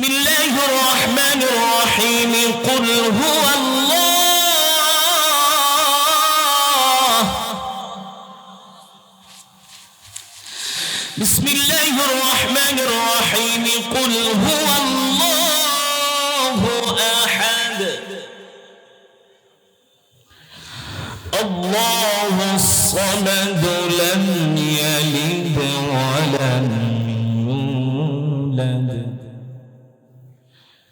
بسم الله الرحمن الرحيم. قل هو الله. بسم الله الرحمن الرحيم. قل هو الله أحد. الله الصمد لم يلد ولم يولد.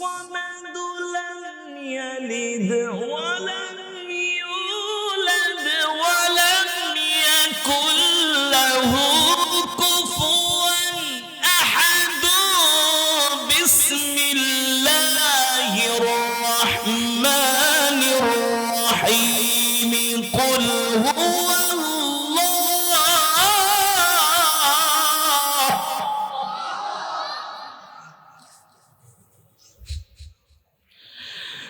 الصمد لم يلد ولم يولد ولم يكن له كفوا أحد. بسم الله الرحمن الرحيم قل هو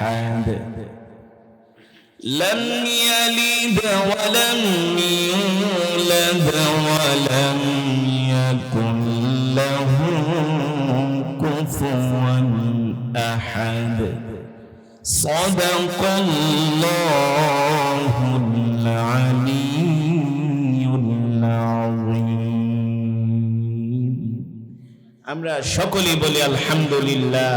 أحد لم يلد ولم يولد ولم يكن له كفوا أحد صدق الله العلي العظيم আমরা সকলেই বলি আলহামদুলিল্লাহ